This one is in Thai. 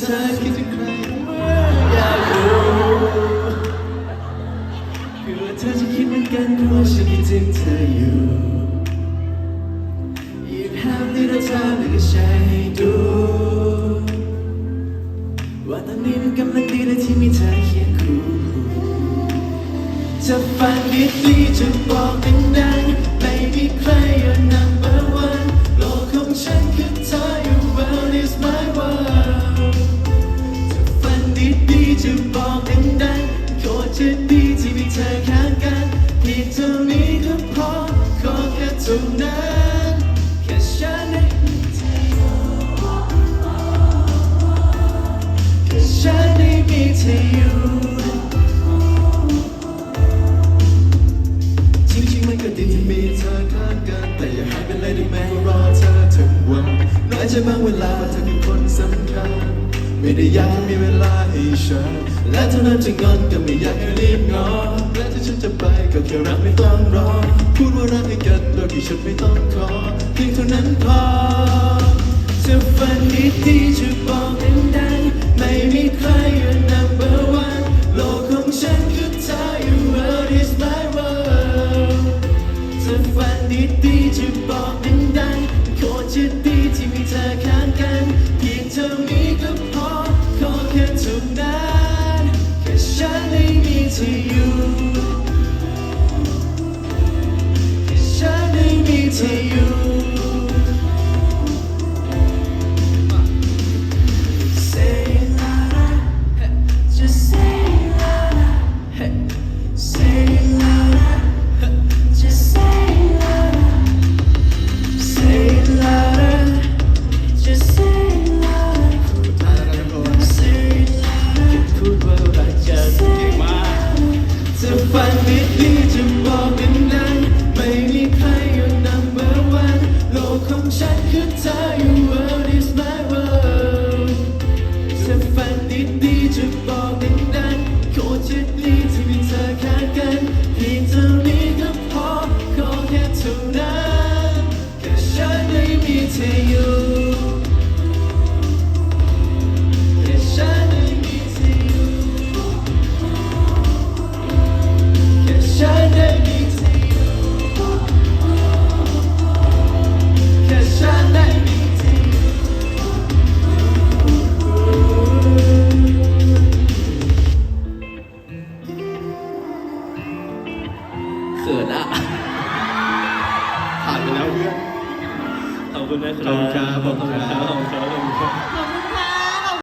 เธอคิดถึงใครเมื่ออยากรู้คือว่าเธอจะคิดเหมือนกันเพราะฉันคิดถึงเธออยู่ You have little time แล้วก็แชร์ให้ดู ว่าตอนนี้มันกำลังดีเลยที่มีเธอเคียงคู่จะฟังดีๆจะบอก จบางเวลาว่าเธอคือคนสำคัญ ไม่ได้อยากให้มีเวลาให้ฉัน และเท่านั้นจะงอนก็ไม่อยากให้รีบงอและถ้าฉันจะไปก็แค่รักไม่ต้องรอ ฉันไม่ต้องขอเพียงเท่านั้นพอจะฝันดีที่จะบอกดังๆไม่มีใครอยู่ number one โลกของฉันคือ เขินอะผ่านไปแล้วเพื่อนขอบคุณนะครับขอบคุณครับขอบคุณครับขอบคุณครับ